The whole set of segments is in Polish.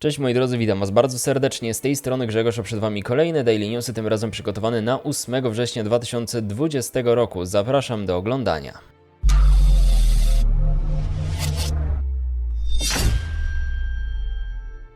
Cześć moi drodzy, witam was bardzo serdecznie. Z tej strony Grzegorz, a przed wami kolejne Daily Newsy, tym razem przygotowane na 8 września 2020 roku. Zapraszam do oglądania.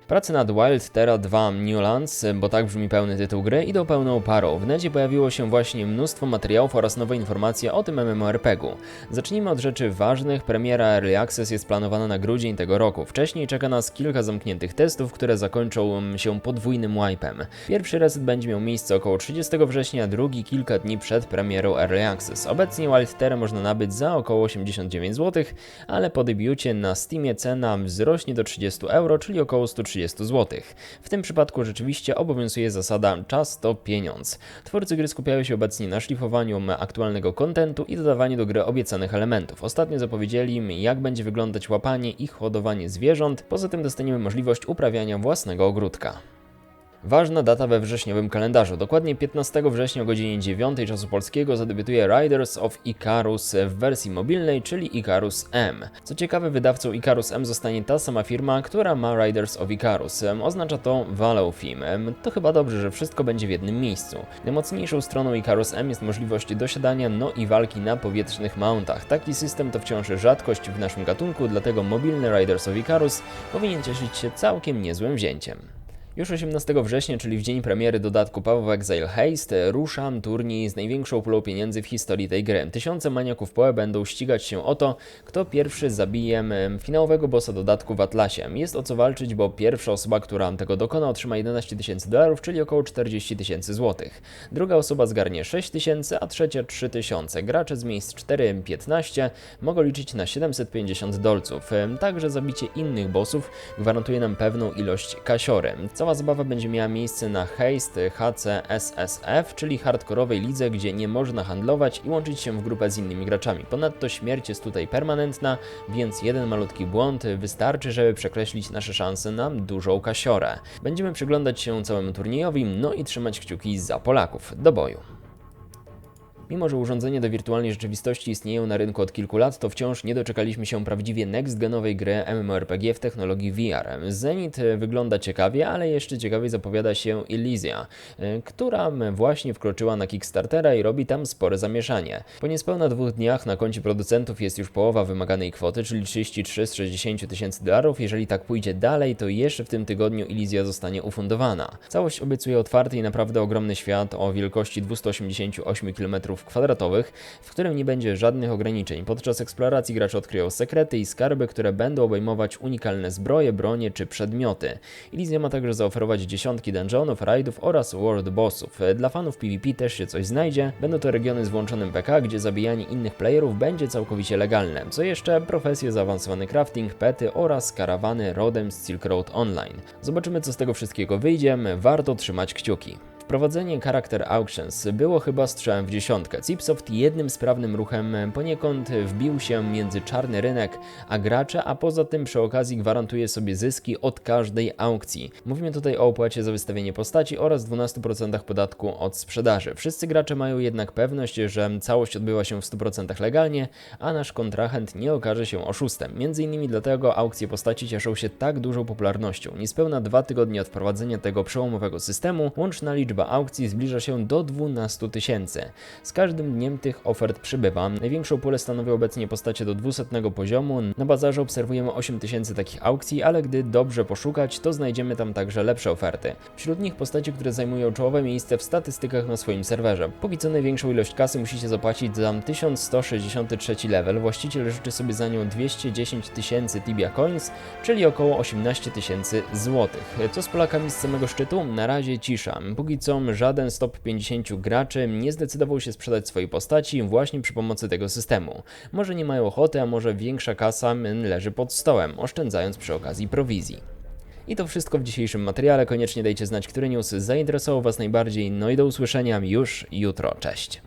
Prace nad Wild Terra 2 Newlands, bo tak brzmi pełny tytuł gry, idą pełną parą. W necie pojawiło się właśnie mnóstwo materiałów oraz nowe informacje o tym MMORPG-u. Zacznijmy od rzeczy ważnych. Premiera Early Access jest planowana na grudzień tego roku. Wcześniej czeka nas kilka zamkniętych testów, które zakończą się podwójnym wipe'em. Pierwszy reset będzie miał miejsce około 30 września, drugi kilka dni przed premierą Early Access. Obecnie Wild Terra można nabyć za około 89 zł, ale po debiucie na Steamie cena wzrośnie do 30 euro, czyli około 130 zł. W tym przypadku rzeczywiście obowiązuje zasada czas to pieniądz. Twórcy gry skupiają się obecnie na szlifowaniu aktualnego kontentu i dodawaniu do gry obiecanych elementów. Ostatnio zapowiedzieli, jak będzie wyglądać łapanie i hodowanie zwierząt, poza tym dostaniemy możliwość uprawiania własnego ogródka. Ważna data we wrześniowym kalendarzu. Dokładnie 15 września o godzinie 9 czasu polskiego zadebiutuje Riders of Icarus w wersji mobilnej, czyli Icarus M. Co ciekawe, wydawcą Icarus M zostanie ta sama firma, która ma Riders of Icarus. Oznacza to Valve Theme. To chyba dobrze, że wszystko będzie w jednym miejscu. Najmocniejszą stroną Icarus M jest możliwość dosiadania no i walki na powietrznych mountach. Taki system to wciąż rzadkość w naszym gatunku, dlatego mobilny Riders of Icarus powinien cieszyć się całkiem niezłym wzięciem. Już 18 września, czyli w dzień premiery dodatku of Exile Haste, ruszam turniej z największą pulą pieniędzy w historii tej gry. Tysiące maniaków PoE będą ścigać się o to, kto pierwszy zabije finałowego bossa dodatku w Atlasie. Jest o co walczyć, bo pierwsza osoba, która tego dokona, otrzyma 11 tysięcy dolarów, czyli około 40 tysięcy złotych. Druga osoba zgarnie 6 tysięcy, a trzecia 3 tysiące. Gracze z miejsc 4-15 mogą liczyć na 750 dolców. Także zabicie innych bossów gwarantuje nam pewną ilość kasiory. Cała zabawa będzie miała miejsce na Haste HCSSF, czyli hardkorowej lidze, gdzie nie można handlować i łączyć się w grupę z innymi graczami. Ponadto śmierć jest tutaj permanentna, więc jeden malutki błąd wystarczy, żeby przekreślić nasze szanse na dużą kasiorę. Będziemy przyglądać się całemu turniejowi, no i trzymać kciuki za Polaków. Do boju! Mimo, że urządzenia do wirtualnej rzeczywistości istnieją na rynku od kilku lat, to wciąż nie doczekaliśmy się prawdziwie next-genowej gry MMORPG w technologii VR. Zenith wygląda ciekawie, ale jeszcze ciekawiej zapowiada się Elysia, która właśnie wkroczyła na Kickstartera i robi tam spore zamieszanie. Po niespełna dwóch dniach na koncie producentów jest już połowa wymaganej kwoty, czyli 33 z 60 tysięcy dolarów. Jeżeli tak pójdzie dalej, to jeszcze w tym tygodniu Elysia zostanie ufundowana. Całość obiecuje otwarty i naprawdę ogromny świat o wielkości 288 km kwadratowych, w którym nie będzie żadnych ograniczeń. Podczas eksploracji gracze odkryją sekrety i skarby, które będą obejmować unikalne zbroje, bronie czy przedmioty. Elysia ma także zaoferować dziesiątki dungeonów, raidów oraz world bossów. Dla fanów PvP też się coś znajdzie. Będą to regiony z włączonym PK, gdzie zabijanie innych playerów będzie całkowicie legalne. Co jeszcze? Profesje, zaawansowany crafting, pety oraz karawany rodem z Silk Road Online. Zobaczymy co z tego wszystkiego wyjdzie, warto trzymać kciuki. Wprowadzenie Character Auctions było chyba strzałem w dziesiątkę. Cipsoft jednym sprawnym ruchem poniekąd wbił się między czarny rynek a gracze, a poza tym przy okazji gwarantuje sobie zyski od każdej aukcji. Mówimy tutaj o opłacie za wystawienie postaci oraz 12% podatku od sprzedaży. Wszyscy gracze mają jednak pewność, że całość odbywa się w 100% legalnie, a nasz kontrahent nie okaże się oszustem. Między innymi dlatego aukcje postaci cieszą się tak dużą popularnością. Niespełna dwa tygodnie od wprowadzenia tego przełomowego systemu, łączna liczba liczba aukcji zbliża się do 12 tysięcy. Z każdym dniem tych ofert przybywa. Największą pulę stanowią obecnie postacie do 200 poziomu. Na bazarze obserwujemy 8 tysięcy takich aukcji, ale gdy dobrze poszukać, to znajdziemy tam także lepsze oferty. Wśród nich postacie, które zajmują czołowe miejsce w statystykach na swoim serwerze. Póki co największą ilość kasy musicie zapłacić za 1163 level. Właściciel życzy sobie za nią 210 tysięcy Tibia Coins, czyli około 18 tysięcy złotych. Co z Polakami z samego szczytu? Na razie cisza. Póki żaden z top 50 graczy nie zdecydował się sprzedać swojej postaci właśnie przy pomocy tego systemu. Może nie mają ochoty, a może większa kasa leży pod stołem, oszczędzając przy okazji prowizji. I to wszystko w dzisiejszym materiale. Koniecznie dajcie znać, który news zainteresował Was najbardziej. No i do usłyszenia już jutro. Cześć.